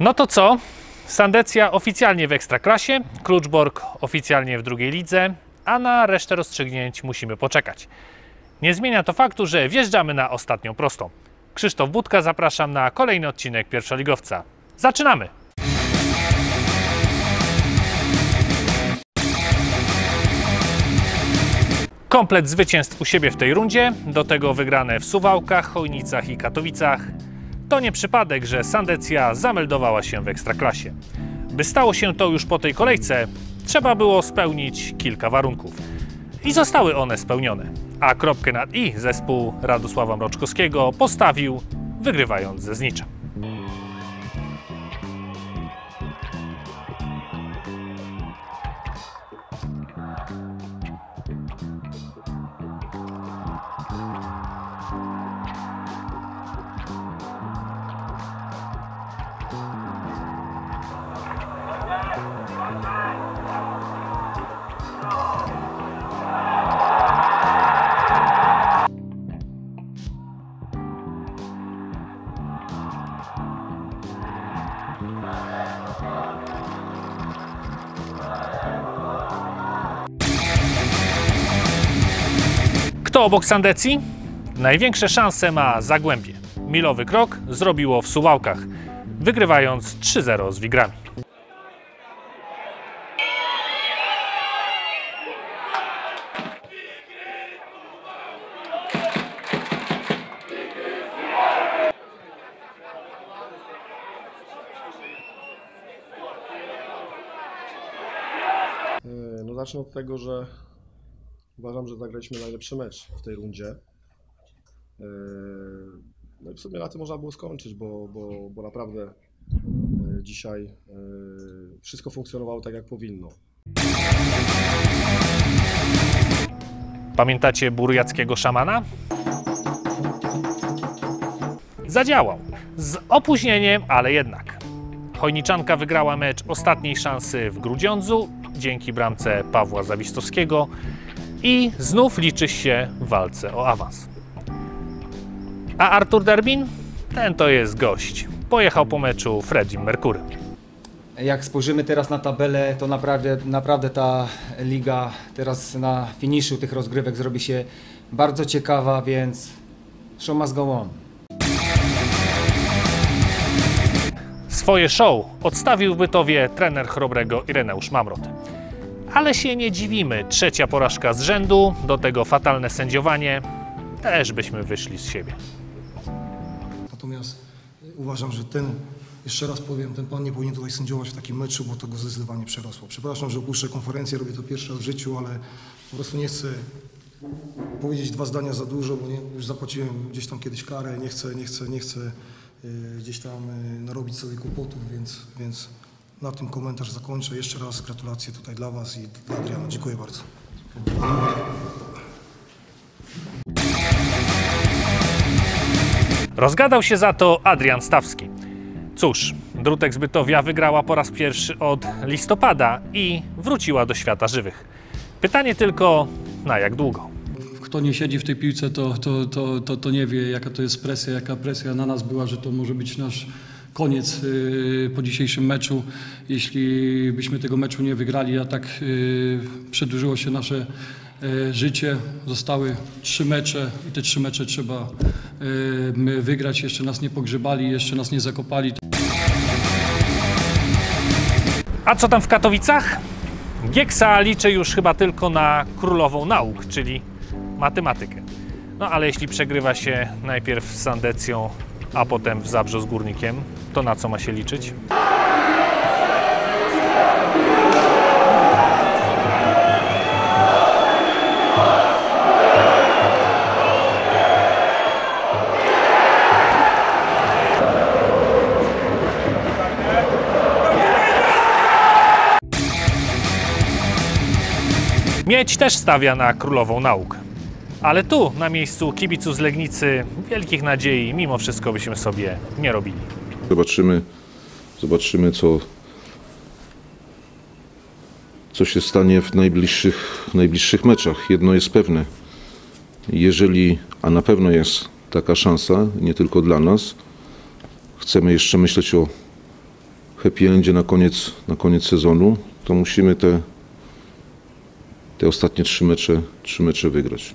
No to co? Sandecja oficjalnie w Ekstraklasie, Kluczbork oficjalnie w drugiej lidze, a na resztę rozstrzygnięć musimy poczekać. Nie zmienia to faktu, że wjeżdżamy na ostatnią prostą. Krzysztof Budka, zapraszam na kolejny odcinek Pierwszoligowca. Zaczynamy! Komplet zwycięstw u siebie w tej rundzie, do tego wygrane w Suwałkach, Chojnicach i Katowicach. To nie przypadek, że Sandecja zameldowała się w Ekstraklasie. By stało się to już po tej kolejce, trzeba było spełnić kilka warunków. I zostały one spełnione. A kropkę nad i zespół Radosława Mroczkowskiego postawił, wygrywając ze Zniczem. Kto obok Sandecji? Największe szanse ma Zagłębie. Milowy krok zrobiło w Suwałkach, wygrywając 3-0 z Wigrami. E, No zacznę od tego, że uważam, że zagraliśmy najlepszy mecz w tej rundzie. E, No i w sumie na tym można było skończyć, bo, bo, bo naprawdę e, dzisiaj e, wszystko funkcjonowało tak jak powinno. Pamiętacie burjackiego szamana? Zadziałał. Z opóźnieniem, ale jednak. Chojniczanka wygrała mecz ostatniej szansy w Grudziądzu dzięki bramce Pawła Zawistowskiego i znów liczy się w walce o awans. A Artur Derbin? Ten to jest gość. Pojechał po meczu Freddie Mercury. Jak spojrzymy teraz na tabelę, to naprawdę, naprawdę ta liga teraz na finiszu tych rozgrywek zrobi się bardzo ciekawa, więc show must go on. Swoje show odstawił w Bytowie trener chrobrego Ireneusz Mamrot. Ale się nie dziwimy, trzecia porażka z rzędu, do tego fatalne sędziowanie, też byśmy wyszli z siebie. Natomiast uważam, że ten, jeszcze raz powiem, ten pan nie powinien tutaj sędziować w takim meczu, bo to go zdecydowanie przerosło. Przepraszam, że opuszczę konferencję, robię to pierwszy raz w życiu, ale po prostu nie chcę powiedzieć dwa zdania za dużo, bo nie, już zapłaciłem gdzieś tam kiedyś karę, nie chcę, nie chcę, nie chcę y, gdzieś tam y, narobić sobie kłopotów, więc, więc na tym komentarz zakończę. Jeszcze raz gratulacje tutaj dla Was i dla Adriana. Dziękuję bardzo. Rozgadał się za to Adrian Stawski. Cóż, Drutek z Bytowia wygrała po raz pierwszy od listopada i wróciła do świata żywych. Pytanie tylko, na jak długo? Kto nie siedzi w tej piłce, to, to, to, to, to nie wie, jaka to jest presja, jaka presja na nas była, że to może być nasz koniec yy, po dzisiejszym meczu. Jeśli byśmy tego meczu nie wygrali, a tak yy, przedłużyło się nasze yy, życie, zostały trzy mecze i te trzy mecze trzeba yy, wygrać. Jeszcze nas nie pogrzebali, jeszcze nas nie zakopali. A co tam w Katowicach? Gieksa liczy już chyba tylko na królową nauk, czyli matematykę. No ale jeśli przegrywa się najpierw z Sandecją, a potem w Zabrze z Górnikiem, to na co ma się liczyć? Mieć też stawia na królową nauk. Ale tu, na miejscu kibiców z Legnicy, wielkich nadziei mimo wszystko byśmy sobie nie robili. Zobaczymy, zobaczymy co, co się stanie w najbliższych, w najbliższych meczach. Jedno jest pewne. Jeżeli, a na pewno jest taka szansa, nie tylko dla nas, chcemy jeszcze myśleć o happy endzie na koniec, na koniec sezonu, to musimy te, te ostatnie trzy mecze, trzy mecze wygrać.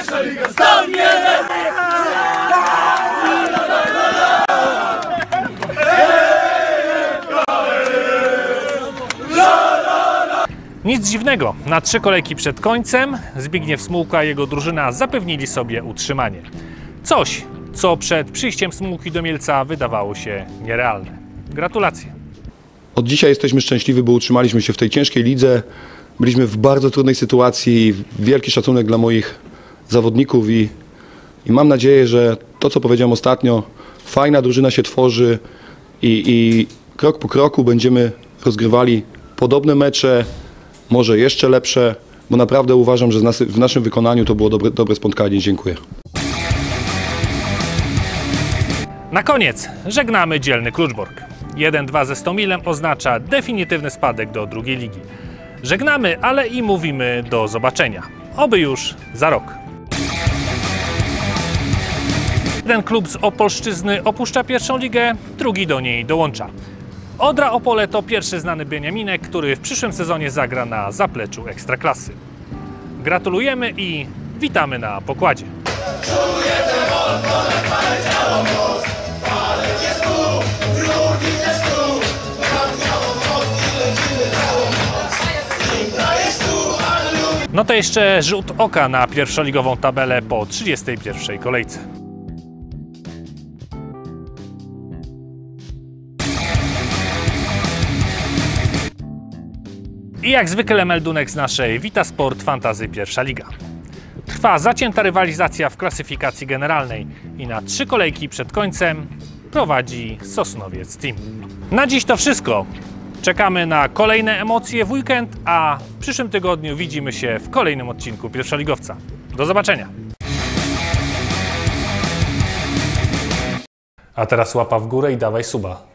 Nic dziwnego, na trzy kolejki przed końcem Zbigniew Smułka i jego drużyna zapewnili sobie utrzymanie. Coś, co przed przyjściem Smułki do Mielca wydawało się nierealne. Gratulacje. Od dzisiaj jesteśmy szczęśliwi, bo utrzymaliśmy się w tej ciężkiej lidze. Byliśmy w bardzo trudnej sytuacji. Wielki szacunek dla moich zawodników i, i mam nadzieję, że to, co powiedziałem ostatnio, fajna drużyna się tworzy i, i krok po kroku będziemy rozgrywali podobne mecze, może jeszcze lepsze, bo naprawdę uważam, że w naszym wykonaniu to było dobre, dobre spotkanie. Dziękuję. Na koniec żegnamy dzielny Kluczbork. 1-2 ze Stomilem oznacza definitywny spadek do drugiej ligi. Żegnamy, ale i mówimy do zobaczenia. Oby już za rok. Jeden klub z Opolszczyzny opuszcza pierwszą ligę, drugi do niej dołącza. Odra Opole to pierwszy znany Beniaminek, który w przyszłym sezonie zagra na zapleczu Ekstraklasy. Gratulujemy i witamy na pokładzie. No to jeszcze rzut oka na pierwszoligową tabelę po 31 kolejce. I jak zwykle meldunek z naszej Vita Sport Fantazy Pierwsza Liga. Trwa zacięta rywalizacja w klasyfikacji generalnej i na trzy kolejki przed końcem prowadzi Sosnowiec Team. Na dziś to wszystko. Czekamy na kolejne emocje w weekend, a w przyszłym tygodniu widzimy się w kolejnym odcinku Pierwszoligowca. Do zobaczenia! A teraz łapa w górę i dawaj suba.